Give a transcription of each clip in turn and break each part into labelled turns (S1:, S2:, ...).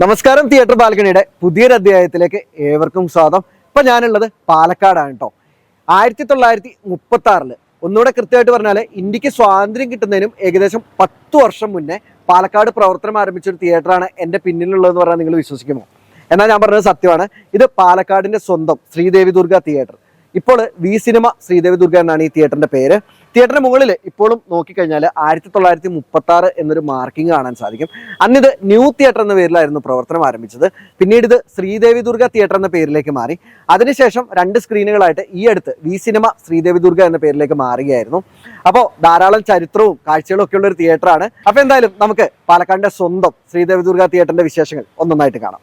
S1: നമസ്കാരം തിയേറ്റർ ബാൽക്കണിയുടെ പുതിയൊരു അധ്യായത്തിലേക്ക് ഏവർക്കും സ്വാഗതം. ഇപ്പൊ ഞാനുള്ളത് പാലക്കാടാണ് കേട്ടോ ആയിരത്തി തൊള്ളായിരത്തി മുപ്പത്തി ആറിൽ ഒന്നുകൂടെ കൃത്യമായിട്ട് പറഞ്ഞാൽ ഇന്ത്യയ്ക്ക് സ്വാതന്ത്ര്യം കിട്ടുന്നതിനും ഏകദേശം പത്ത് വർഷം മുന്നേ പാലക്കാട് പ്രവർത്തനം ആരംഭിച്ച ഒരു തിയേറ്ററാണ് എന്റെ പിന്നിലുള്ളതെന്ന് പറഞ്ഞാൽ നിങ്ങൾ വിശ്വസിക്കുമോ? എന്നാൽ ഞാൻ പറഞ്ഞത് സത്യമാണ്. ഇത് പാലക്കാടിന്റെ സ്വന്തം ശ്രീദേവി ദുർഗ തിയേറ്റർ. ഇപ്പോൾ വി സിനിമ ശ്രീദേവി ദുർഗ എന്നാണ് ഈ തിയേറ്ററിന്റെ പേര്. തിയേറ്ററിന് മുകളിൽ ഇപ്പോഴും നോക്കിക്കഴിഞ്ഞാൽ ആയിരത്തി തൊള്ളായിരത്തി മുപ്പത്തി ആറ് എന്നൊരു മാർക്കിംഗ് കാണാൻ സാധിക്കും. അന്നിത് ന്യൂ തിയേറ്റർ എന്ന പേരിലായിരുന്നു പ്രവർത്തനം ആരംഭിച്ചത്. പിന്നീട് ഇത് ശ്രീദേവി ദുർഗ തിയേറ്റർ എന്ന പേരിലേക്ക് മാറി. അതിനുശേഷം രണ്ട് സ്ക്രീനുകളായിട്ട് ഈ അടുത്ത് വി സിനിമ ശ്രീദേവി ദുർഗ എന്ന പേരിലേക്ക് മാറുകയായിരുന്നു. അപ്പോൾ ധാരാളം ചരിത്രവും കാഴ്ചകളും ഒക്കെയുള്ള ഒരു തിയേറ്ററാണ്. അപ്പോൾ എന്തായാലും നമുക്ക് പാലക്കാടിന്റെ സ്വന്തം ശ്രീദേവി ദുർഗ തിയേറ്ററിന്റെ വിശേഷങ്ങൾ ഒന്നൊന്നായിട്ട് കാണാം.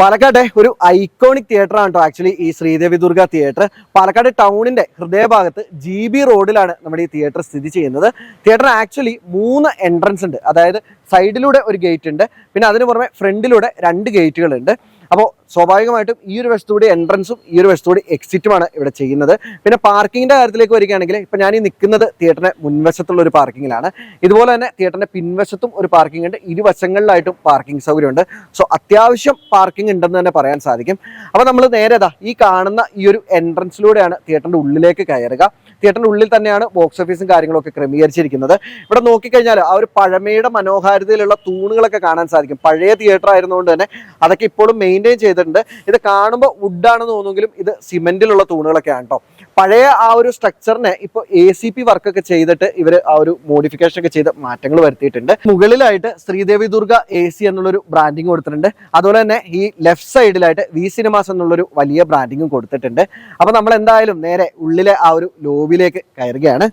S1: പാലക്കാട്ടെ ഒരു ഐക്കോണിക് തിയേറ്റർ ആണ് കേട്ടോ. ആക്ച്വലി ഈ ശ്രീദേവി ദുർഗ തിയേറ്റർ പാലക്കാട് ടൗണിന്റെ ഹൃദയഭാഗത്ത് ജി ബി റോഡിലാണ് നമ്മുടെ ഈ തിയേറ്റർ സ്ഥിതി ചെയ്യുന്നത്. തിയേറ്ററിന് ആക്ച്വലി മൂന്ന് എൻട്രൻസ് ഉണ്ട്. അതായത് സൈഡിലൂടെ ഒരു ഗേറ്റ് ഉണ്ട്. പിന്നെ അതിന് പുറമെ ഫ്രണ്ടിലൂടെ രണ്ട് ഗേറ്റുകളുണ്ട് അപ്പോൾ സ്വാഭാവികമായിട്ടും ഈ ഒരു വശത്തൂടെ എൻട്രൻസും ഈ ഒരു വശത്തൂടെ എക്സിറ്റുമാണ് ഇവിടെ ചെയ്യുന്നത്. പിന്നെ പാർക്കിങ്ങിന്റെ കാര്യത്തിലേക്ക് വരികയാണെങ്കിൽ ഇപ്പൊ ഞാൻ ഈ നിൽക്കുന്നത് തിയേറ്ററിന്റെ മുൻവശത്തുള്ള ഒരു പാർക്കിങ്ങിലാണ്. ഇതുപോലെ തന്നെ തിയേറ്ററിന്റെ പിൻവശത്തും ഒരു പാർക്കിംഗ് ഉണ്ട്. ഇരുവശങ്ങളിലായിട്ടും പാർക്കിംഗ് സൗകര്യമുണ്ട്. സോ അത്യാവശ്യം പാർക്കിംഗ് ഉണ്ടെന്ന് തന്നെ പറയാൻ സാധിക്കും. അപ്പോൾ നമ്മൾ നേരെ ഈ കാണുന്ന ഈ ഒരു എൻട്രൻസിലൂടെയാണ് തിയേറ്ററിന്റെ ഉള്ളിലേക്ക് കയറുക. തിയേറ്ററിന്റെ ഉള്ളിൽ തന്നെയാണ് ബോക്സ് ഓഫീസും കാര്യങ്ങളൊക്കെ ക്രമീകരിച്ചിരിക്കുന്നത്. ഇവിടെ നോക്കിക്കഴിഞ്ഞാൽ ആ ഒരു പഴമയുടെ മനോഹാരിതയിലുള്ള തൂണുകളൊക്കെ കാണാൻ സാധിക്കും. പഴയ തിയേറ്റർ ആയിരുന്നുകൊണ്ട് തന്നെ അതൊക്കെ ഇപ്പോഴും മെയിന്റെയിൻ ചെയ്തിട്ടുണ്ട്. ഇത് കാണുമ്പോൾ വുഡാണെന്ന് തോന്നുമെങ്കിലും ഇത് സിമെന്റിലുള്ള തൂണുകളൊക്കെയാണ് കേട്ടോ. പഴയ ആ ഒരു സ്ട്രക്ചറിനെ ഇപ്പോൾ എ സി പി വർക്കൊക്കെ ചെയ്തിട്ട് ഇവർ ആ ഒരു മോഡിഫിക്കേഷൻ ഒക്കെ ചെയ്ത് മാറ്റങ്ങൾ വരുത്തിയിട്ടുണ്ട്. മുകളിലായിട്ട് ശ്രീദേവി ദുർഗ എ സി എന്നുള്ളൊരു ബ്രാൻഡിങ് കൊടുത്തിട്ടുണ്ട്. അതുപോലെ തന്നെ ഈ ലെഫ്റ്റ് സൈഡിലായിട്ട് വി സിനിമാസ് എന്നുള്ളൊരു വലിയ ബ്രാൻഡിങ്ങും കൊടുത്തിട്ടുണ്ട്. അപ്പോൾ നമ്മൾ എന്തായാലും നേരെ ഉള്ളിലെ ആ ഒരു ലോബിലേക്ക് കയറുകയാണ്.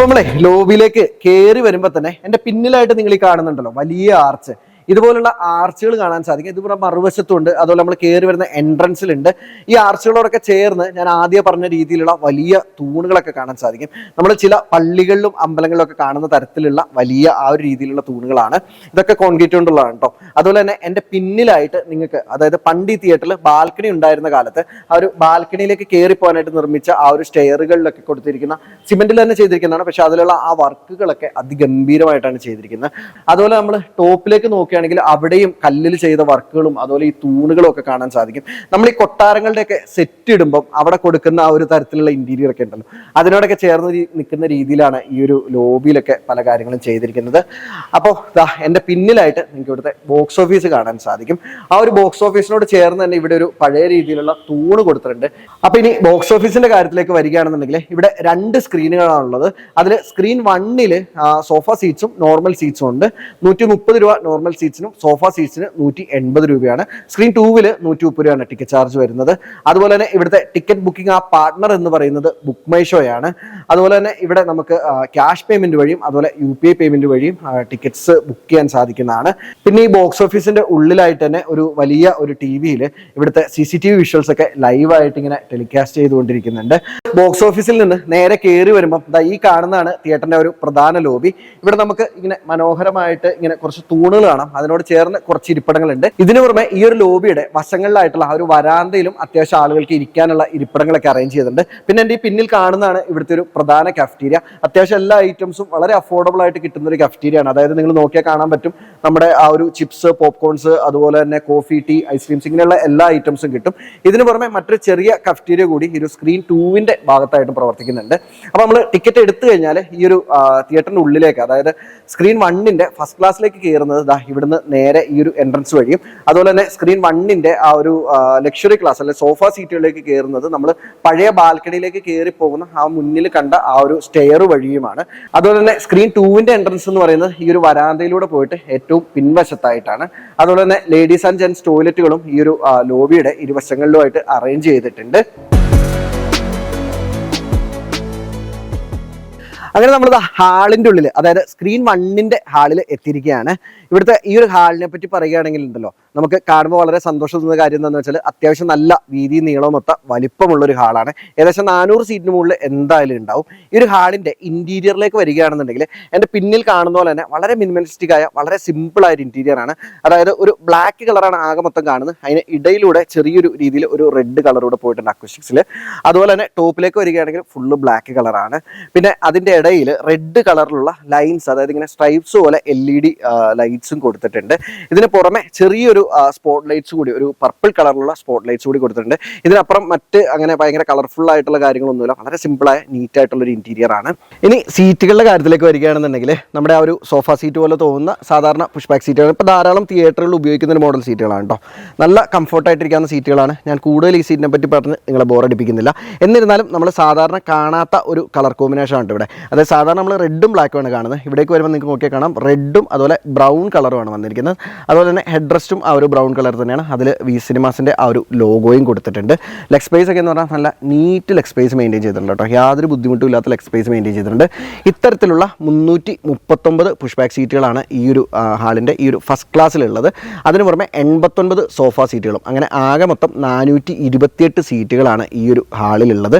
S1: ഇപ്പൊ നമ്മളെ ലോബിയിലേക്ക് കയറി വരുമ്പോൾ തന്നെ എന്റെ പിന്നിലായിട്ട് നിങ്ങൾ ഈ കാണുന്നുണ്ടല്ലോ വലിയ ആർച്ച് ഇതുപോലുള്ള ആർച്ചുകൾ കാണാൻ സാധിക്കും. ഇതിവിടെ മറുവശത്തുണ്ട്. അതുപോലെ നമ്മൾ കയറി വരുന്ന എൻട്രൻസിലുണ്ട് ഈ ആർച്ചുകളോടൊക്കെ ചേർന്ന് ഞാൻ ആദ്യം പറഞ്ഞ രീതിയിലുള്ള വലിയ തൂണുകളൊക്കെ കാണാൻ സാധിക്കും. നമ്മൾ ചില പള്ളികളിലും അമ്പലങ്ങളിലും ഒക്കെ കാണുന്ന തരത്തിലുള്ള വലിയ ആ ഒരു രീതിയിലുള്ള തൂണുകളാണ്. ഇതൊക്കെ കോൺക്രീറ്റ് കൊണ്ടുള്ളതാണ് കേട്ടോ അതുപോലെ തന്നെ എന്റെ പിന്നിലായിട്ട് നിങ്ങൾക്ക് അതായത് പണ്ട് ഈ തിയേറ്ററിൽ ബാൽക്കണി ഉണ്ടായിരുന്ന കാലത്ത് ആ ഒരു ബാൽക്കണിയിലേക്ക് കയറി പോകാനായിട്ട് നിർമ്മിച്ച ആ ഒരു സ്റ്റെയറുകളിലൊക്കെ കൊടുത്തിരിക്കുന്ന സിമെന്റിൽ തന്നെ ചെയ്തിരിക്കുന്നതാണ്. പക്ഷെ അതിലുള്ള ആ വർക്കുകളൊക്കെ അതിഗംഭീരമായിട്ടാണ് ചെയ്തിരിക്കുന്നത്. അതുപോലെ നമ്മൾ ടോപ്പിലേക്ക് നോക്കുകയാണെങ്കിൽ അവിടെയും കല്ലിൽ ചെയ്ത വർക്കുകളും അതുപോലെ ഈ തൂണുകളും ഒക്കെ കാണാൻ സാധിക്കും. നമ്മൾ ഈ കൊട്ടാരങ്ങളുടെയൊക്കെ സെറ്റ് ഇടുമ്പം അവിടെ കൊടുക്കുന്ന ആ ഒരു തരത്തിലുള്ള ഇന്റീരിയർ ഒക്കെ ഉണ്ടല്ലോ. അതിനോടൊക്കെ ചേർന്ന് നിൽക്കുന്ന രീതിയിലാണ് ഈ ഒരു ലോബിയിലൊക്കെ പല കാര്യങ്ങളും ചെയ്തിരിക്കുന്നത്. അപ്പോൾ ദാ എന്റെ പിന്നിലായിട്ട് നിങ്ങൾക്ക് ഇവിടുത്തെ ബോക്സ് ഓഫീസ് കാണാൻ സാധിക്കും. ആ ഒരു ബോക്സ് ഓഫീസിനോട് ചേർന്ന് തന്നെ ഇവിടെ ഒരു പഴയ രീതിയിലുള്ള തൂണ് കൊടുത്തിട്ടുണ്ട്. അപ്പൊ ഇനി ബോക്സ് ഓഫീസിന്റെ കാര്യത്തിലേക്ക് വരികയാണെന്നുണ്ടെങ്കിൽ ഇവിടെ രണ്ട് സ്ക്രീനുകളാണുള്ളത് അതിൽ സ്ക്രീൻ വണ്ണിൽ സോഫ സീറ്റ്സും നോർമൽ സീറ്റ്സും ഉണ്ട്. നൂറ്റി മുപ്പത് രൂപ നോർമൽ സീറ്റ്സിനും സോഫ സീറ്റ്സിന് നൂറ്റി എൺപത് രൂപയാണ്. സ്ക്രീൻ ടൂവിൽ നൂറ്റി മുപ്പത് രൂപയാണ് ടിക്കറ്റ് ചാർജ് വരുന്നത്. അതുപോലെ തന്നെ ഇവിടുത്തെ ടിക്കറ്റ് ബുക്കിംഗ് ആ പാർട്ണർ എന്ന് പറയുന്നത് ബുക്ക് മൈ ഷോ ആണ് അതുപോലെ തന്നെ ഇവിടെ നമുക്ക് ക്യാഷ് പേയ്മെന്റ് വഴിയും അതുപോലെ യു പി ഐ പേയ്മെന്റ് വഴിയും ടിക്കറ്റ്സ് ബുക്ക് ചെയ്യാൻ സാധിക്കുന്നതാണ്. പിന്നെ ഈ ബോക്സ് ഓഫീസിന്റെ ഉള്ളിലായിട്ട് തന്നെ ഒരു വലിയ ഒരു ടി വിയിൽ ഇവിടുത്തെ C C T V visuals ഒക്കെ ലൈവായിട്ട് ഇങ്ങനെ ടെലികാസ്റ്റ് ചെയ്തുകൊണ്ടിരിക്കുന്നുണ്ട്. ബോക്സ് ഓഫീസിൽ നിന്ന് നേരെ കയറി വരുമ്പോൾ ദാ ഈ കാണുന്നതാണ് തിയേറ്ററിന്റെ ഒരു പ്രധാന ലോബി ഇവിടെ നമുക്ക് ഇങ്ങനെ മനോഹരമായിട്ട് ഇങ്ങനെ കുറച്ച് തൂണുകൾ കാണാം. അതിനോട് ചേർന്ന് കുറച്ച് ഇരിപ്പിടങ്ങളുണ്ട്. ഇതിനു പുറമെ ഈ ഒരു ലോബിയുടെ വശങ്ങളിലായിട്ടുള്ള ആ ഒരു വരാന്തയിലും അത്യാവശ്യം ആളുകൾക്ക് ഇരിക്കാനുള്ള ഇരിപ്പിടങ്ങളൊക്കെ അറേഞ്ച് ചെയ്തിട്ടുണ്ട്. പിന്നെ എന്റെ ഈ പിന്നിൽ കാണുന്നതാണ് ഇവിടുത്തെ ഒരു പ്രധാന കഫ്റ്റീരിയ അത്യാവശ്യം എല്ലാ ഐറ്റംസും വളരെ അഫോർഡബിൾ ആയിട്ട് കിട്ടുന്ന ഒരു കഫ്റ്റീരിയ ആണ്. അതായത് നിങ്ങൾ നോക്കിയാൽ കാണാൻ പറ്റും നമ്മുടെ ആ ഒരു ചിപ്സ് പോപ്കോൺസ് അതുപോലെ തന്നെ കോഫി ടീ ഐസ്ക്രീംസ് ഇങ്ങനെയുള്ള എല്ലാ ഐറ്റംസും കിട്ടും. ഇതിന് പുറമെ മറ്റൊരു ചെറിയ കഫ്റ്റീരിയ കൂടി ഈ ഒരു സ്ക്രീൻ ടൂവിന്റെ ഭാഗത്തായിട്ടും പ്രവർത്തിക്കുന്നുണ്ട്. അപ്പോൾ നമ്മൾ ടിക്കറ്റ് എടുത്തു കഴിഞ്ഞാൽ ഈ ഒരു തിയേറ്ററിന്റെ ഉള്ളിലേക്ക് അതായത് സ്ക്രീൻ വണ്ണിന്റെ ഫസ്റ്റ് ക്ലാസ്സിലേക്ക് കയറുന്നത് ദാ ഇവിടുന്ന് നേരെ ഈ ഒരു എൻട്രൻസ് വഴിയും. അതുപോലെ തന്നെ സ്ക്രീൻ വണ്ണിന്റെ ആ ഒരു ലക്ഷറി ക്ലാസ് അല്ലെ സോഫ സീറ്റുകളിലേക്ക് കയറുന്നത് നമ്മൾ പഴയ ബാൽക്കണിയിലേക്ക് കയറി പോകുന്ന ആ മുന്നിൽ കണ്ട ആ ഒരു സ്റ്റെയർ വഴിയുമാണ്. അതുപോലെ തന്നെ സ്ക്രീൻ ടൂവിന്റെ എൻട്രൻസ് എന്ന് പറയുന്നത് ഈ ഒരു വരാന്തയിലൂടെ പോയിട്ട് ഏറ്റവും പിൻവശത്തായിട്ടാണ്. അതുപോലെ തന്നെ ലേഡീസ് ആൻഡ് ജെൻസ് ടോയ്ലറ്റുകളും ഈ ഒരു ലോബിയുടെ ഇരുവശങ്ങളിലുമായിട്ട് അറേഞ്ച് ചെയ്തിട്ടുണ്ട്. അങ്ങനെ നമ്മൾ ഹാളിന്റെ ഉള്ളിൽ അതായത് സ്ക്രീൻ വണ്ണിന്റെ ഹാളിൽ എത്തിയിരിക്കുകയാണ്. ഇവിടുത്തെ ഈ ഒരു ഹാളിനെ പറ്റി പറയുകയാണെങ്കിൽ ഉണ്ടല്ലോ നമുക്ക് കാണുമ്പോൾ വളരെ സന്തോഷം തോന്നുന്ന കാര്യം എന്താണെന്ന് വെച്ചാൽ അത്യാവശ്യം നല്ല വീതി നീളമൊത്ത വലിപ്പമുള്ള ഒരു ഹാളാണ്. ഏകദേശം നാനൂറ് സീറ്റിന് മുകളിൽ എന്തായാലും ഉണ്ടാവും. ഈ ഒരു ഹാളിന്റെ ഇന്റീരിയറിലേക്ക് വരികയാണെന്നുണ്ടെങ്കിൽ എന്റെ പിന്നിൽ കാണുന്ന പോലെ തന്നെ വളരെ മിനിമലിസ്റ്റിക് ആയ വളരെ സിമ്പിൾ ആയ ഒരു ഇന്റീരിയർ ആണ്. അതായത് ഒരു ബ്ലാക്ക് കളറാണ് ആകെ മൊത്തം കാണുന്നത്. അതിന് ഇടയിലൂടെ ചെറിയൊരു രീതിയിൽ ഒരു റെഡ് കളറൂടെ പോയിട്ടുണ്ട് അക്വസ്റ്റിക്സിൽ അതുപോലെ തന്നെ ടോപ്പിലേക്ക് വരികയാണെങ്കിൽ ഫുള്ള് ബ്ലാക്ക് കളറാണ് പിന്നെ അതിന്റെ ഇടയിൽ റെഡ് കളറിലുള്ള ലൈൻസ് അതായത് ഇങ്ങനെ സ്ട്രൈപ്സ് പോലെ എൽ ഇ ഡി ലൈറ്റ്സും കൊടുത്തിട്ടുണ്ട്. ഇതിന് പുറമെ ചെറിയൊരു സ്പോട്ട് ലൈറ്റ്സ് കൂടി ഒരു പർപ്പിൾ കളറിലുള്ള സ്പോട്ട് ലൈറ്റ്സ് കൂടി കൊടുത്തിട്ടുണ്ട്. ഇതിനപ്പുറം മറ്റ് അങ്ങനെ ഭയങ്കര കളർഫുൾ ആയിട്ടുള്ള കാര്യങ്ങളൊന്നുമില്ല. വളരെ സിമ്പിളായ നീറ്റ് ആയിട്ടുള്ള ഒരു ഇന്റീരിയർ ആണ്. ഇനി സീറ്റുകളുടെ കാര്യത്തിലേക്ക് വരികയാണെന്നുണ്ടെങ്കിൽ നമ്മുടെ ആ ഒരു സോഫ സീറ്റ് പോലെ തോന്നുന്ന സാധാരണ പുഷ് ബാക്ക് സീറ്റുകൾ ഇപ്പോൾ ധാരാളം തിയേറ്ററുകൾ ഉപയോഗിക്കുന്ന ഒരു മോഡൽ സീറ്റുകളാണ് കേട്ടോ നല്ല കംഫർട്ടായിട്ടിരിക്കുന്ന സീറ്റുകളാണ് ഞാൻ കൂടുതൽ ഈ സീറ്റിനെ പറ്റി പറഞ്ഞ് നിങ്ങളെ ബോറടിപ്പിക്കുന്നില്ല എന്നിരുന്നാലും നമ്മൾ സാധാരണ കാണാത്ത ഒരു കളർ കോമ്പിനേഷൻ ആണ് ഇവിടെ. അതായത് സാധാരണ നമ്മൾ റെഡും ബ്ലാക്കും ആണ് കാണുന്നത്. ഇവിടേക്ക് വരുമ്പോൾ നിങ്ങൾക്ക് നോക്കിയാൽ കാണാം. റെഡും അതുപോലെ ബ്രൗൺ കളറുമാണ് വന്നിരിക്കുന്നത്. അതുപോലെ തന്നെ ഹെഡ് റെസ്റ്റും ഒരു ബ്രൗൺ കളർ തന്നെയാണ്. അതിൽ വി സിനിമാസിന്റെ ആ ഒരു ലോഗോയും കൊടുത്തിട്ടുണ്ട്. ലെഗ് സ്പേസ് ഒക്കെ എന്ന് പറഞ്ഞാൽ നല്ല നീറ്റ് ലെഗ് സ്പേസ് മെയിന്റെയിൻ ചെയ്തിട്ടുണ്ട് കേട്ടോ. യാതൊരു ബുദ്ധിമുട്ടും ഇല്ലാത്ത ലെഗ് സ്പേസ് മെയിന്റെയിൻ ചെയ്തിട്ടുണ്ട്. ഇത്തരത്തിലുള്ള മുന്നൂറ്റി മുപ്പത്തൊമ്പത് പുഷ് ബാക്ക് സീറ്റുകളാണ് ഈ ഒരു ഹാളിന്റെ ഈ ഒരു ഫസ്റ്റ് ക്ലാസ്സിലുള്ളത് അതിന് പുറമെ എൺപത്തൊൻപത് സോഫ സീറ്റുകളും അങ്ങനെ ആകെ മൊത്തം നാനൂറ്റി ഇരുപത്തിയെട്ട് സീറ്റുകളാണ് ഈ ഒരു ഹാളിലുള്ളത്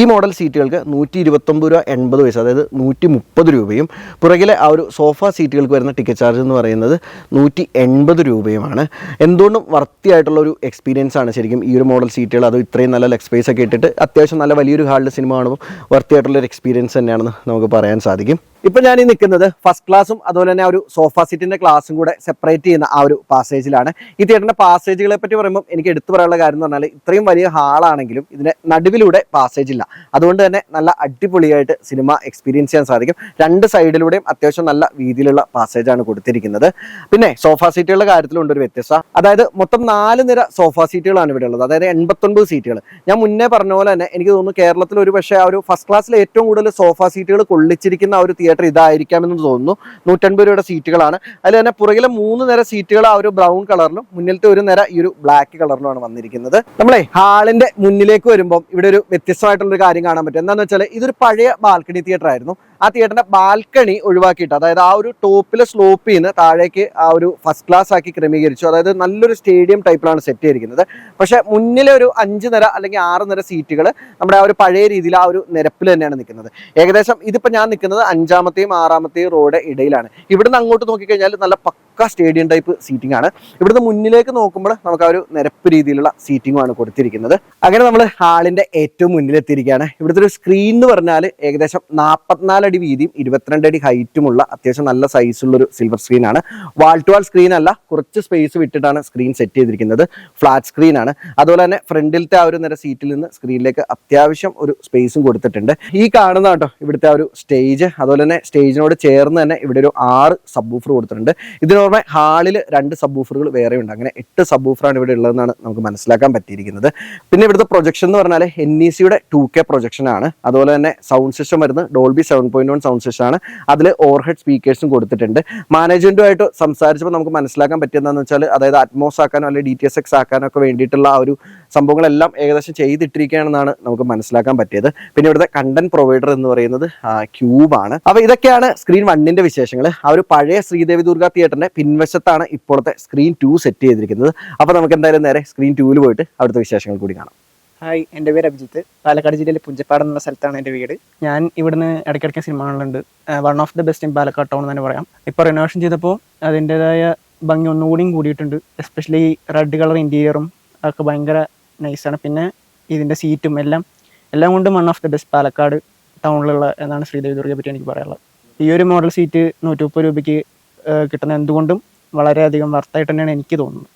S1: ഈ മോഡൽ സീറ്റുകൾക്ക് നൂറ്റി ഇരുപത്തൊമ്പത് രൂപ എൺപത് പൈസ അതായത് നൂറ്റി മുപ്പത് രൂപയും. പുറകിലെ ആ ഒരു സോഫ സീറ്റുകൾക്ക് വരുന്ന ടിക്കറ്റ് ചാർജ് എന്ന് പറയുന്നത് നൂറ്റി എൺപത് രൂപയുമാണ്. എന്തുകൊണ്ടും വർത്തിയായിട്ടുള്ള ഒരു എക്സ്പീരിയൻസ് ആണ് ശരിക്കും ഈ ഒരു മോഡൽ സീറ്റുകൾ അത് ഇത്രയും നല്ല ലെഗ് സ്പേസ് ഒക്കെ ഇട്ടിട്ട് അത്യാവശ്യം നല്ല വലിയൊരു ഹാളിൽ സിനിമ കാണുമ്പോൾ വർത്തിയായിട്ടുള്ള ഒരു എക്സ്പീരിയൻസ് തന്നെയാണെന്ന് നമുക്ക് പറയാൻ സാധിക്കും. ഇപ്പൊ ഞാൻ ഈ നിൽക്കുന്നത് ഫസ്റ്റ് ക്ലാസ്സും അതുപോലെ തന്നെ ഒരു സോഫ സീറ്റിന്റെ ക്ലാസ്സും കൂടെ സെപ്പറേറ്റ് ചെയ്യുന്ന ആ ഒരു പാസേജിലാണ് ഈ തിയേറ്ററിന്റെ പാസേജുകളെ പറ്റി പറയുമ്പോൾ എനിക്ക് എടുത്തു പറയാനുള്ള കാര്യം എന്ന് പറഞ്ഞാൽ ഇത്രയും വലിയ ഹാളാണെങ്കിലും ഇതിന്റെ നടുവിലൂടെ പാസേജ് ഇല്ല. അതുകൊണ്ട് തന്നെ നല്ല അടിപൊളിയായിട്ട് സിനിമ എക്സ്പീരിയൻസ് ചെയ്യാൻ സാധിക്കും. രണ്ട് സൈഡിലൂടെയും അത്യാവശ്യം നല്ല വീതിയിലുള്ള പാസേജ് ആണ് കൊടുത്തിരിക്കുന്നത്. പിന്നെ സോഫ സീറ്റുകളുടെ കാര്യത്തിലുണ്ട് ഒരു വ്യത്യസ്ത അതായത് മൊത്തം നാല് നിര സോഫ സീറ്റുകളാണ് ഇവിടെ ഉള്ളത്. അതായത് എൺപത്തൊൻപത് സീറ്റുകൾ ഞാൻ മുന്നേ പറഞ്ഞ പോലെ തന്നെ എനിക്ക് തോന്നുന്നു കേരളത്തിൽ ഒരു പക്ഷേ ആ ഒരു ഫസ്റ്റ് ക്ലാസ്സിൽ ഏറ്റവും കൂടുതൽ സോഫ സീറ്റുകൾ കൊള്ളിച്ചിരിക്കുന്ന ആ ഒരു ഇതായിരിക്കാമെന്ന് തോന്നുന്നു. നൂറ്റൻപത് രൂപയുടെ സീറ്റുകളാണ്. അതിൽ തന്നെ പുറകിലെ മൂന്ന് നിര സീറ്റുകൾ ആ ഒരു ബ്രൗൺ കളറിലും മുന്നിലത്തെ ഒരു നിര ഈ ഒരു ബ്ലാക്ക് കളറിലുമാണ് വന്നിരിക്കുന്നത്. നമ്മളെ ഹാളിന്റെ മുന്നിലേക്ക് വരുമ്പോൾ ഇവിടെ ഒരു വ്യത്യസ്തമായിട്ടുള്ള ഒരു കാര്യം കാണാൻ പറ്റും. എന്താണെന്ന് വെച്ചാൽ ഇതൊരു പഴയ ബാൽക്കണി തിയേറ്റർ ആയിരുന്നു ആ തിയേറ്ററിന്റെ ബാൽക്കണി ഒഴിവാക്കിയിട്ട് അതായത് ആ ഒരു ടോപ്പിലെ സ്ലോപ്പിൽ നിന്ന് താഴേക്ക് ആ ഒരു ഫസ്റ്റ് ക്ലാസ് ആക്കി ക്രമീകരിച്ചു. അതായത് നല്ലൊരു സ്റ്റേഡിയം ടൈപ്പിലാണ് സെറ്റ് ചെയ്തിരിക്കുന്നത്. പക്ഷെ മുന്നിലെ ഒരു അഞ്ച് നിര അല്ലെങ്കിൽ ആറ് നിര സീറ്റുകൾ നമ്മുടെ ആ ഒരു പഴയ രീതിയിൽ ആ ഒരു നിരപ്പിൽ തന്നെയാണ് നിൽക്കുന്നത്. ഏകദേശം ഇതിപ്പോൾ ഞാൻ നിൽക്കുന്നത് അഞ്ചാമത്തെയും ആറാമത്തെയും റോഡ് ഇടയിലാണ്. ഇവിടുന്ന് അങ്ങോട്ട് നോക്കിക്കഴിഞ്ഞാൽ നല്ല പക്ക സ്റ്റേഡിയം ടൈപ്പ് സീറ്റിംഗ് ആണ്. ഇവിടുത്തെ മുന്നിലേക്ക് നോക്കുമ്പോൾ നമുക്ക് ആ ഒരു നിരപ്പ് രീതിയിലുള്ള സീറ്റിംഗും ആണ് കൊടുത്തിരിക്കുന്നത്. അങ്ങനെ നമ്മൾ ഹാളിന്റെ ഏറ്റവും മുന്നിലെത്തിയിരിക്കുകയാണ് ഇവിടുത്തെ ഒരു സ്ക്രീൻ എന്ന് പറഞ്ഞാൽ ഏകദേശം നാൽപ്പത്തിനാല് അടി വീതിയും ഇരുപത്തിരണ്ട് അടി ഹൈറ്റുമുള്ള അത്യാവശ്യം നല്ല സൈസുള്ള ഒരു സിൽവർ സ്ക്രീൻ ആണ്. വാൾ ടു വാൾ സ്ക്രീൻ അല്ല കുറച്ച് സ്പേസ് വിട്ടിട്ടാണ് സ്ക്രീൻ സെറ്റ് ചെയ്തിരിക്കുന്നത്. ഫ്ലാറ്റ് സ്ക്രീൻ ആണ്. അതുപോലെ തന്നെ ഫ്രണ്ടിലത്തെ ആ ഒരു നിര സീറ്റിൽ നിന്ന് സ്ക്രീനിലേക്ക് അത്യാവശ്യം ഒരു സ്പേസും കൊടുത്തിട്ടുണ്ട്. ഈ കാണുന്ന കേട്ടോ ഇവിടുത്തെ ആ ഒരു സ്റ്റേജ് അതുപോലെ തന്നെ സ്റ്റേജിനോട് ചേർന്ന് തന്നെ ഇവിടെ ഒരു ആറ് സബ് കൊടുത്തിട്ടുണ്ട്. ഇതിന് പുറമെ ഹാളിൽ രണ്ട് സബ് ഊഫറുകൾ വേറെ ഉണ്ട്. അങ്ങനെ എട്ട് സബ് ഊഫറാണ് ഇവിടെ ഉള്ളതെന്നാണ് നമുക്ക് മനസ്സിലാക്കാൻ പറ്റിയിരിക്കുന്നത്. പിന്നെ ഇവിടുത്തെ പ്രൊജക്ഷൻ എന്ന് പറഞ്ഞാൽ എൻ ഇ സിയുടെ ടു കെ പ്രൊജക്ഷൻ ആണ്. അതുപോലെ തന്നെ സൗണ്ട് സിസ്റ്റം വരുന്നത് Dolby seven point one sound system ആണ്. അതിൽ ഓവർഹെഡ് സ്പീക്കേഴ്സും കൊടുത്തിട്ടുണ്ട്. മാനേജ്മെന്റുമായിട്ട് സംസാരിച്ചപ്പോൾ നമുക്ക് മനസ്സിലാക്കാൻ പറ്റിയതെന്ന് വെച്ചാൽ അതായത് അറ്റ്മോസ് ആക്കാനോ അല്ലെങ്കിൽ ഡി ടി എസ് എക്സ് ആക്കാനോ ഒക്കെ വേണ്ടിയിട്ടുള്ള ആ ഒരു സംഭവങ്ങളെല്ലാം ഏകദേശം ചെയ്തിട്ടിരിക്കുകയാണെന്നാണ് നമുക്ക് മനസ്സിലാക്കാൻ പറ്റിയത്. പിന്നെ ഇവിടുത്തെ കണ്ടന്റ് പ്രൊവൈഡർ എന്ന് പറയുന്നത് ക്യൂബാണ് ആണ്. അപ്പൊ ഇതൊക്കെയാണ് സ്ക്രീൻ വണ്ണിന്റെ വിശേഷങ്ങൾ ആ ഒരു പഴയ ശ്രീദേവി ദുർഗ തിയേറ്ററിന്റെ പിൻവശത്താണ് ഇപ്പോഴത്തെ സ്ക്രീൻ ടു സെറ്റ് ചെയ്തിരിക്കുന്നത്. അപ്പോൾ നമുക്ക് എന്തായാലും നേരെ സ്ക്രീൻ ടൂവിൽ പോയിട്ട് അവിടുത്തെ വിശേഷങ്ങൾ കൂടി കാണാം.
S2: ഹായ് എന്റെ പേര് അഭിജിത്ത്. പാലക്കാട് ജില്ലയിലെ പുഞ്ചപ്പാട് എന്നുള്ള സ്ഥലത്താണ് എന്റെ വീട്. ഞാൻ ഇവിടുന്ന് ഇടയ്ക്കിടയ്ക്ക് സിനിമ കാണലുണ്ട്. One of the best in Palakkad town എന്ന് തന്നെ പറയാം. ഇപ്പോൾ റിനോവേഷൻ ചെയ്തപ്പോൾ അതിന്റെതായ ഭംഗി ഒന്നുകൂടിയും കൂടിയിട്ടുണ്ട്. എസ്പെഷ്യലി റെഡ് കളർ ഇന്റീരിയറും ഒക്കെ ഭയങ്കര നൈസാണ് പിന്നെ ഇതിന്റെ സീറ്റും എല്ലാം എല്ലാം കൊണ്ടും one of the best Palakkad ടൗണിലുള്ള എന്നാണ് ശ്രീദേവി ദുർഗയെ പറ്റി എനിക്ക് പറയാനുള്ളത്. ഈ ഒരു മോഡൽ സീറ്റ് നൂറ്റി മുപ്പത് രൂപയ്ക്ക് കിട്ടുന്ന എന്തുകൊണ്ടും വളരെയധികം വർത്തായിട്ട് തന്നെയാണ് എനിക്ക് തോന്നുന്നത്.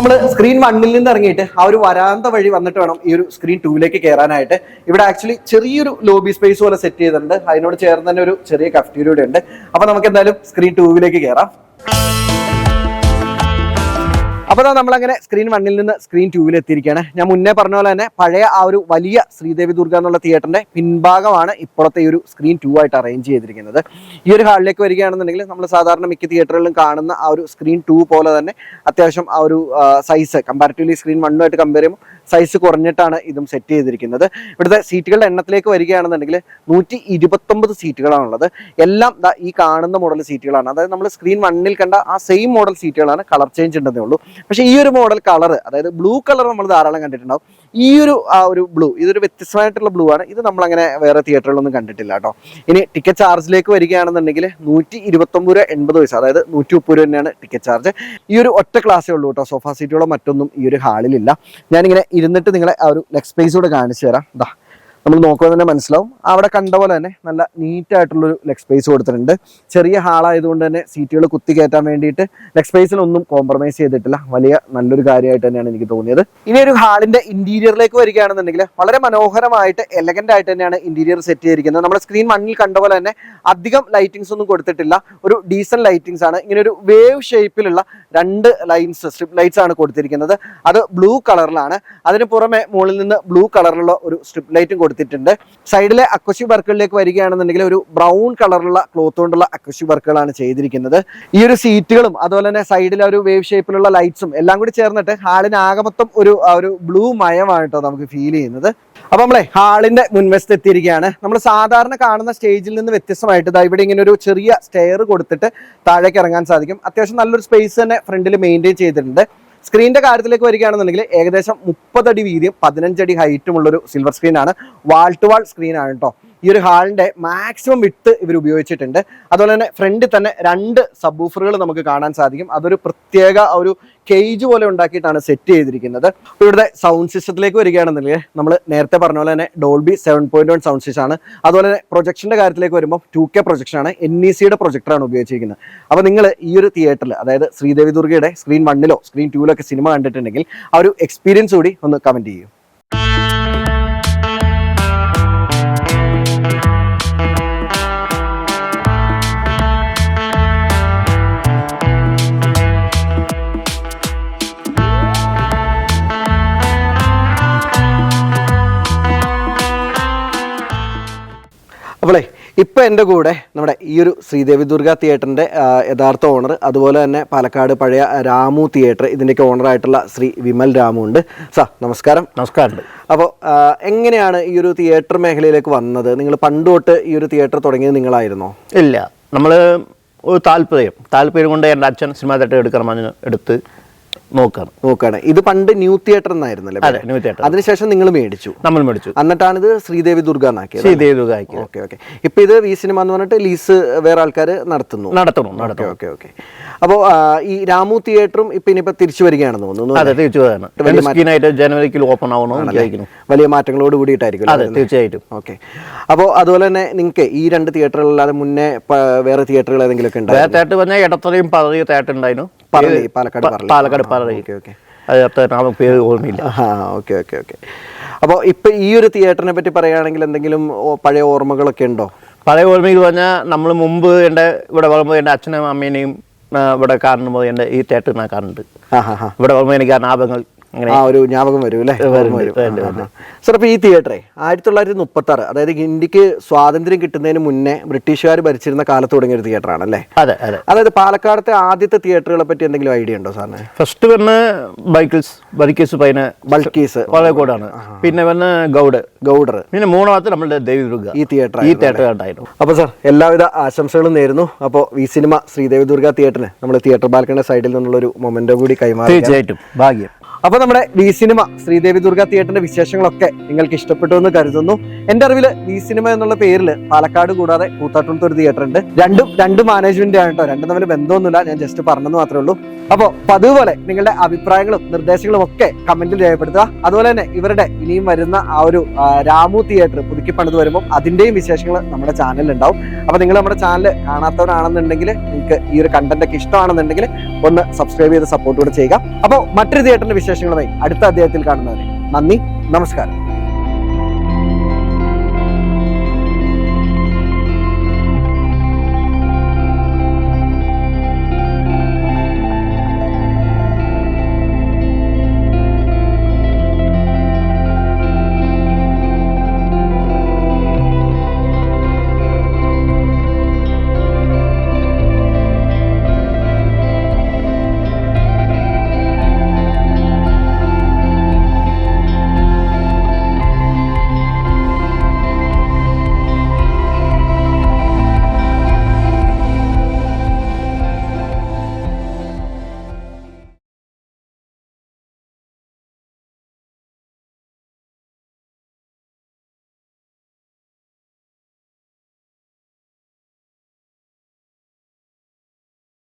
S1: നമ്മൾ സ്ക്രീൻ വണ്ണിൽ നിന്ന് ഇറങ്ങിയിട്ട് ആ ഒരു വരാന്ത വഴി വന്നിട്ട് വേണം ഈ ഒരു സ്ക്രീൻ ടൂവിലേക്ക് കയറാനായിട്ട് ഇവിടെ ആക്ച്വലി ചെറിയൊരു ലോബി സ്പേസ് പോലെ സെറ്റ് ചെയ്തിട്ടുണ്ട്. അതിനോട് ചേർന്ന് തന്നെ ഒരു ചെറിയ കഫ്റ്റീരിയുടെ ഉണ്ട്. അപ്പൊ നമുക്ക് എന്തായാലും സ്ക്രീൻ ടൂവിലേക്ക് കയറാം അപ്പോൾ നമ്മളങ്ങനെ സ്ക്രീൻ വണ്ണിൽ നിന്ന് സ്ക്രീൻ ടൂവിൽ എത്തിയിരിക്കുകയാണ്. ഞാൻ മുന്നേ പറഞ്ഞ പോലെ തന്നെ പഴയ ആ ഒരു വലിയ ശ്രീദേവി ദുർഗ എന്നുള്ള തിയേറ്ററിന്റെ പിൻഭാഗമാണ് ഇപ്പോഴത്തെ ഈ ഒരു സ്ക്രീൻ ടൂ ആയിട്ട് അറേഞ്ച് ചെയ്തിരിക്കുന്നത്. ഈ ഒരു ഹാളിലേക്ക് വരികയാണെന്നുണ്ടെങ്കിൽ നമ്മൾ സാധാരണ മിക്ക തിയേറ്ററുകളിലും കാണുന്ന ആ ഒരു സ്ക്രീൻ ടൂ പോലെ തന്നെ അത്യാവശ്യം ആ ഒരു സൈസ് കമ്പാരിറ്റീവ്ലി സ്ക്രീൻ വണ്ണുമായിട്ട് കമ്പയർ ചെയ്യുമ്പോൾ സൈസ് കുറഞ്ഞിട്ടാണ് ഇതും സെറ്റ് ചെയ്തിരിക്കുന്നത്. ഇവിടുത്തെ സീറ്റുകളുടെ എണ്ണത്തിലേക്ക് വരികയാണെന്നുണ്ടെങ്കിൽ നൂറ്റി ഇരുപത്തൊമ്പത് സീറ്റുകളാണുള്ളത് എല്ലാം ഈ കാണുന്ന മോഡൽ സീറ്റുകളാണ് അതായത് നമ്മൾ സ്ക്രീൻ വണ്ണിൽ കണ്ട ആ സെയിം മോഡൽ സീറ്റുകളാണ് കളർ ചേഞ്ച് ഉണ്ടെന്നേ ഉള്ളൂ. പക്ഷേ ഈ ഒരു മോഡൽ കളർ അതായത് ബ്ലൂ കളർ നമ്മൾ ധാരാളം കണ്ടിട്ടുണ്ടാവും. ഈ ഒരു ആ ഒരു ബ്ലൂ ഇതൊരു വ്യത്യസ്തമായിട്ടുള്ള ബ്ലൂ ആണ്. ഇത് നമ്മൾ അങ്ങനെ വേറെ തിയേറ്ററുകളൊന്നും കണ്ടിട്ടില്ല കേട്ടോ. ഇനി ടിക്കറ്റ് ചാർജിലേക്ക് വരികയാണെന്നുണ്ടെങ്കിൽ നൂറ്റി ഇരുപത്തൊമ്പത് രൂപ എൺപത് പൈസ അതായത് നൂറ്റി മുപ്പത് രൂപ തന്നെയാണ് ടിക്കറ്റ് ചാർജ് ഈ ഒരു ഒറ്റ ക്ലാസ്സേ ഉള്ളൂ കേട്ടോ. സോഫ സീറ്റുകളോ മറ്റൊന്നും ഈ ഒരു ഹാളിലില്ല ഞാനിങ്ങനെ ഇരുന്നിട്ട് നിങ്ങളെ ആ ഒരു ലെഗ് സ്പേസ് കൂടെ കാണിച്ചു തരാം. ദാ നമ്മൾ നോക്കുമ്പോൾ തന്നെ മനസ്സിലാവും. അവിടെ കണ്ട പോലെ തന്നെ നല്ല നീറ്റ് ആയിട്ടുള്ളൊരു ലെഗ് സ്പേസ് കൊടുത്തിട്ടുണ്ട്. ചെറിയ ഹാളായതുകൊണ്ട് തന്നെ സീറ്റുകൾ കുത്തി കയറ്റാൻ വേണ്ടിയിട്ട് ലെഗ് സ്പേസിലൊന്നും കോംപ്രമൈസ് ചെയ്തിട്ടില്ല. വലിയ നല്ലൊരു കാര്യമായിട്ട് തന്നെയാണ് എനിക്ക് തോന്നിയത്. ഇനി ഒരു ഹാളിന്റെ ഇന്റീരിയറിലേക്ക് വരികയാണെന്നുണ്ടെങ്കിൽ വളരെ മനോഹരമായിട്ട് എലഗന്റ് ആയിട്ട് തന്നെയാണ് ഇന്റീരിയർ സെറ്റ് ചെയ്തിരിക്കുന്നത്. നമ്മുടെ സ്ക്രീൻ മണ്ണിൽ കണ്ട പോലെ തന്നെ അധികം ലൈറ്റിങ്സ് ഒന്നും കൊടുത്തിട്ടില്ല. ഒരു ഡീസന്റ് ലൈറ്റിങ്സ് ആണ്. ഇങ്ങനെ ഒരു വേവ് ഷേപ്പിലുള്ള രണ്ട് ലൈൻസ് സ്ട്രിപ്പ് ലൈറ്റ്സ് ആണ് കൊടുത്തിരിക്കുന്നത്. അത് ബ്ലൂ കളറിലാണ് അതിന് പുറമെ മുകളിൽ നിന്ന് ബ്ലൂ കളറിലുള്ള ഒരു സ്ട്രിപ്പ് ലൈറ്റും കൊടുത്തിട്ടുണ്ട്. സൈഡിലെ അക്വശി വർക്കുകളിലേക്ക് വരികയാണെന്നുണ്ടെങ്കിൽ ഒരു ബ്രൗൺ കളറുള്ള ക്ലോത്ത് കൊണ്ടുള്ള അക്വശി വർക്കുകളാണ് ചെയ്തിരിക്കുന്നത്. ഈ ഒരു സീറ്റുകളും അതുപോലെ തന്നെ സൈഡിലെ ഒരു വേവ് ഷേപ്പിലുള്ള ലൈറ്റ്സും എല്ലാം കൂടി ചേർന്നിട്ട് ഹാളിന് ആകെ മൊത്തം ഒരു ഒരു ബ്ലൂ മയമാണ് നമുക്ക് ഫീൽ ചെയ്യുന്നത്. അപ്പൊ നമ്മളെ ഹാളിന്റെ മുൻവശത്ത് എത്തിയിരിക്കുകയാണ്. നമ്മൾ സാധാരണ കാണുന്ന സ്റ്റേജിൽ നിന്ന് വ്യത്യസ്തമായിട്ട് ദാ ഇവിടെ ഇങ്ങനെ ഒരു ചെറിയ സ്റ്റെയർ കൊടുത്തിട്ട് താഴേക്ക് ഇറങ്ങാൻ സാധിക്കും. അത്യാവശ്യം നല്ലൊരു സ്പേസ് തന്നെ ഫ്രണ്ടിൽ മെയിന്റെയിൻ ചെയ്തിട്ടുണ്ട്. സ്ക്രീനിന്റെ കാര്യത്തിലേക്ക് വരികയാണെന്നുണ്ടെങ്കിൽ ഏകദേശം മുപ്പതടി വീതിയും പതിനഞ്ചടി ഹൈറ്റും ഉള്ളൊരു സിൽവർ സ്ക്രീനാണ് വാൾ ടു വാൾ സ്ക്രീനാണ് കേട്ടോ ഈ ഒരു ഹാളിന്റെ മാക്സിമം വിട്ട് ഇവർ ഉപയോഗിച്ചിട്ടുണ്ട്. അതുപോലെ തന്നെ ഫ്രണ്ടിൽ തന്നെ രണ്ട് സബ്ബൂഫറുകൾ നമുക്ക് കാണാൻ സാധിക്കും. അതൊരു പ്രത്യേക ഒരു കേജ് പോലെ ഉണ്ടാക്കിയിട്ടാണ് സെറ്റ് ചെയ്തിരിക്കുന്നത്. ഇവിടുത്തെ സൗണ്ട് സിസ്റ്റത്തിലേക്ക് വരികയാണെന്നുണ്ടെങ്കിൽ നമ്മൾ നേരത്തെ പറഞ്ഞ പോലെ തന്നെ Dolby seven point one sound system ആണ്. അതുപോലെ തന്നെ പ്രൊജക്ഷന്റെ കാര്യത്തിലേക്ക് വരുമ്പോൾ ടു കെ പ്രൊജക്ഷൻ ആണ്. എൻ ഇ സിയുടെ പ്രൊജക്ടറാണ് ഉപയോഗിച്ചിരിക്കുന്നത്. അപ്പോൾ നിങ്ങൾ ഈ ഒരു തിയേറ്ററിൽ അതായത് ശ്രീദേവി ദുർഗയുടെ സ്ക്രീൻ വണ്ണിലോ സ്ക്രീൻ ടൂവിലോ ഒക്കെ സിനിമ കണ്ടിട്ടുണ്ടെങ്കിൽ ആ ഒരു എക്സ്പീരിയൻസ് കൂടി ഒന്ന് കമന്റ് ചെയ്യും. അപ്പോളേ ഇപ്പൊ എന്റെ കൂടെ നമ്മുടെ ഈ ഒരു ശ്രീദേവി ദുർഗ തിയേറ്ററിന്റെ യഥാർത്ഥ ഓണർ അതുപോലെ തന്നെ പാലക്കാട് പഴയ രാമു തിയേറ്റർ ഇതിന്റെയൊക്കെ ഓണറായിട്ടുള്ള ശ്രീ വിമൽ രാമു ഉണ്ട്. സാർ നമസ്കാരം.
S3: നമസ്കാരം.
S1: അപ്പോൾ എങ്ങനെയാണ് ഈ ഒരു തിയേറ്റർ മേഖലയിലേക്ക് വന്നത്? നിങ്ങൾ പണ്ടോട്ട് ഈ ഒരു തിയേറ്റർ തുടങ്ങിയത് നിങ്ങളായിരുന്നോ?
S3: ഇല്ല. നമ്മൾ ഒരു താല്പര്യം. താല്പര്യം കൊണ്ട് എന്റെ അച്ഛൻ സിനിമ തട്ട് എടുക്കണമെന്ന് എടുത്ത് നോക്കാണ്
S1: നോക്കാണ്. ഇത് പണ്ട് ന്യൂ തിയേറ്റർ എന്നായിരുന്നല്ലേ
S3: അതെ ന്യൂ തിയേറ്റർ.
S1: അതിനുശേഷം നിങ്ങൾ മേടിച്ചു.
S3: നമ്മൾ മേടിച്ചു.
S1: എന്നിട്ടാണ് ഇത് ശ്രീദേവി ദുർഗ എന്നാക്കിയത്
S3: ശ്രീദേവി ദുർഗ ആക്കി
S1: ഓക്കെ ഓക്കെ. ഇപ്പൊ ഇത് വി സിനിമ എന്ന് പറഞ്ഞിട്ട് ലീസ് വേറെ ആൾക്കാർ നടത്തുന്നു.
S3: നടത്തണം നടത്തും
S1: ഓക്കെ ഓക്കെ. അപ്പോൾ ഈ രാമു തിയേറ്ററും ഇപ്പൊ ഇനിയിപ്പോ തിരിച്ചു വരികയാണെന്ന് തോന്നുന്നു
S3: അതെ തിരിച്ചു സ്ക്രീനായിട്ട് ജനുവരിക്ക് ഓപ്പൺ ആവണമെന്ന്
S1: വലിയ മാറ്റങ്ങളോട് കൂടിയിട്ടായിരിക്കും
S3: അതെ തീർച്ചയായിട്ടും.
S1: ഓക്കെ. അപ്പോൾ അതുപോലെ തന്നെ നിങ്ങൾക്ക് ഈ രണ്ട് തിയേറ്ററുകളല്ലാതെ മുന്നേ വേറെ തിയേറ്ററുകൾ ഏതെങ്കിലും ഒക്കെ ഉണ്ടായിരുന്നു
S3: തേട്ട് പറഞ്ഞാൽ ഇടത്തറയും പതറിയ തിയേറ്റർ ഉണ്ടായിരുന്നു.
S1: പാലക്കാട്
S3: പാലക്കാട് പറളി അത് അത്ര നാമ പേര് ഓർമ്മയില്ല.
S1: ആ ഓക്കെ ഓക്കെ ഓക്കെ. അപ്പോൾ ഇപ്പോൾ ഈ ഒരു തിയേറ്ററിനെ പറ്റി പറയുകയാണെങ്കിൽ എന്തെങ്കിലും പഴയ ഓർമ്മകളൊക്കെ ഉണ്ടോ?
S3: പഴയ ഓർമ്മയിൽ പറഞ്ഞാൽ നമ്മൾ മുമ്പ് എന്റെ ഇവിടെ വരുമ്പോൾ എന്റെ അച്ഛനും അമ്മേനെയും ഇവിടെ കാണുമ്പോൾ എന്റെ ഈ തിയേറ്ററിനെ ഞാൻ കാണുന്നുണ്ട് ഇവിടെ വരുമ്പോൾ എനിക്ക് ആ അങ്ങനെ
S1: ആ ഒരു ജ്ഞാപകം വരും അല്ലേ? സർ അപ്പോൾ ഈ തിയേറ്ററെ ആയിരത്തി തൊള്ളായിരത്തി മുപ്പത്തി ആറ് അതായത് ഇന്ത്യയ്ക്ക് സ്വാതന്ത്ര്യം കിട്ടുന്നതിന് മുന്നേ ബ്രിട്ടീഷുകാർ ഭരിച്ചിരുന്ന കാലത്ത് തുടങ്ങിയ ഒരു തിയേറ്ററാണ് അല്ലേ?
S3: അതെ അതെ.
S1: അതായത് പാലക്കാടത്തെ ആദ്യത്തെ തിയേറ്ററുകളെ പറ്റി എന്തെങ്കിലും ഐഡിയ ഉണ്ടോ സാറിന്?
S3: ഫസ്റ്റ് വന്ന് ബൈക്കിൾസ് ബൈക്കേസ് പൈന
S1: ബൾക്കീസ്
S3: പാലക്കോടാണ് പിന്നെ വന്ന് ഗൗഡ്
S1: ഗൗഡർ.
S3: പിന്നെ മൂന്നാമത്തെ നമ്മളുടെ ദേവിദുർഗ.
S1: ഈ തിയേറ്റർ
S3: ഈ തിയേറ്റർ ഉണ്ടായിരുന്നു
S1: അപ്പോൾ സാർ എല്ലാവിധ ആശംസകളും നേരുന്നു. അപ്പോൾ ഈ സിനിമ ശ്രീദേവി ദുർഗ തിയേറ്ററിന് നമ്മൾ തിയേറ്റർ ബാൽക്കണി സൈഡിൽ നിന്നുള്ള ഒരു മൊമെന്റോ കൂടി കൈമാറി
S3: തീർച്ചയായിട്ടും. ഭാഗ്യം.
S1: അപ്പൊ നമ്മുടെ വി സിനിമ ശ്രീദേവി ദുർഗ തിയേറ്ററിന്റെ വിശേഷങ്ങളൊക്കെ നിങ്ങൾക്ക് ഇഷ്ടപ്പെട്ടു എന്ന് കരുതുന്നു. എന്റെ അറിവിൽ വി സിനിമ എന്നുള്ള പേരിൽ പാലക്കാട് കൂടാതെ കൂത്താട്ടുളത്ത് ഒരു തിയേറ്റർ ഉണ്ട്. രണ്ടും രണ്ട് മാനേജ്മെന്റ് ആണ് രണ്ടും തമ്മിൽ ബന്ധമൊന്നുമില്ല. ഞാൻ ജസ്റ്റ് പറഞ്ഞെന്ന് മാത്രമേ ഉള്ളൂ. അപ്പോൾ അതുപോലെ നിങ്ങളുടെ അഭിപ്രായങ്ങളും നിർദ്ദേശങ്ങളും ഒക്കെ കമന്റിൽ രേഖപ്പെടുത്തുക. അതുപോലെ തന്നെ ഇവരുടെ ഇനിയും വരുന്ന ആ ഒരു രാമു തിയേറ്റർ പുതുക്കി പണിത് വരുമ്പോൾ അതിന്റെയും വിശേഷങ്ങൾ നമ്മുടെ ചാനലിൽ ഉണ്ടാവും. അപ്പൊ നിങ്ങൾ നമ്മുടെ ചാനൽ കാണാത്തവരാണെന്നുണ്ടെങ്കിൽ നിങ്ങൾക്ക് ഈ ഒരു കണ്ടന്റ് ഒക്കെ ഇഷ്ടമാണെന്നുണ്ടെങ്കിൽ ഒന്ന് സബ്സ്ക്രൈബ് ചെയ്ത് സപ്പോർട്ട് കൂടെ ചെയ്യുക. അപ്പോൾ മറ്റൊരു തിയേറ്ററിന്റെ വിശേഷങ്ങളുമായി അടുത്ത അദ്ദേഹത്തിൽ കാണുന്നവരെ. നന്ദി നമസ്കാരം.